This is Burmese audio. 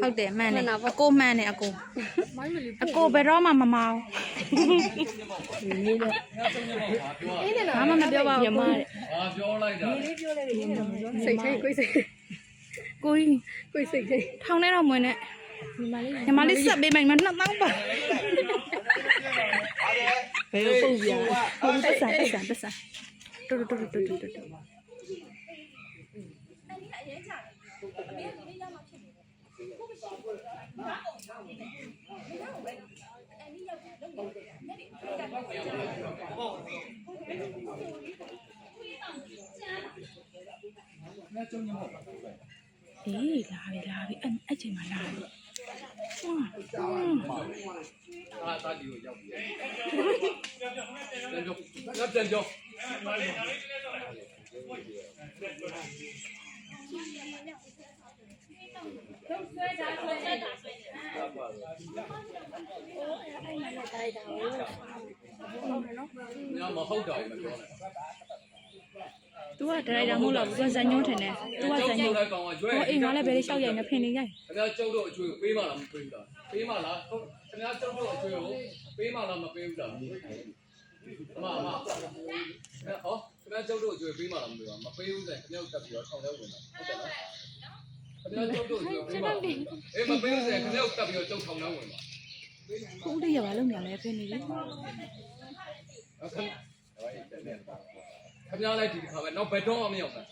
ဟုတ်တယ်မှန်တယ်အကိုမှန်တယ်အကိုအကိုဘယ်တော့မှမမောင်းဘာမှမပြောပါဘူးညီမတဲ့အာပြောလိုက်တာစိတ်ထိတ်ကိုယ်စိတ်ကိုကြီးကိုယ်စိတ်ထိတ်ထောင်းထဲတော့မဝင်နဲ့ညီမလေးဆက်ပေးမယ်ညီမနှစ်သောင်းပါဘယ်လိုပုံပြဟုတ်ပတ်စံပတ်စံပတ်စံတူတူတူတူတူတူ အေးလာပြီလာပြီအဲ့အဲ့ချိန်မှာလာပြီဟွန်းဟွန်းအာ မဟုတ်တာမပြောနဲ့ तू ကဒရိုက်တာမဟုတ်တော့ဘူး तू ကဇန်ညုံးထင်တယ် तू ကဇန်ညုံး လည်းကောင်းကရွဲ့ ဟောအိမ်ကလည်းဘယ်လေးလျှောက်ရိုက်နေဖင်နေရိုက် ခင်ဗျားကျုပ်တို့အကျွေးပေးမလားမပေးဘူးလားပေးမလားဟုတ်ခင်ဗျားကျုပ်တို့အကျွေးကိုပေးမလားမပေးဘူးလားအမအမဟောခင်ဗျားကျုပ်တို့အကျွေးပေးမလားမပေးဘူးမပေးဘူးဆိုရင်ခင်ဗျားတက်ပြီးတော့ထောင်ထဲဝင်တာဟုတ်တယ်နော် ခင်ဗျားကျုပ်တို့အကျွေးပေးမလားအေးမပေးဘူးဆိုရင်ခင်ဗျားတက်ပြီးတော့ကျုပ်ထောင်ထဲဝင်ပါခုဦးလေးရပါလို့မြန်လဲဖင်နေလေခင်ခင်ဗျားလည်းဒီတစ်ခါပဲနောက်ဘယ်တော့မှမရောက်ဘူး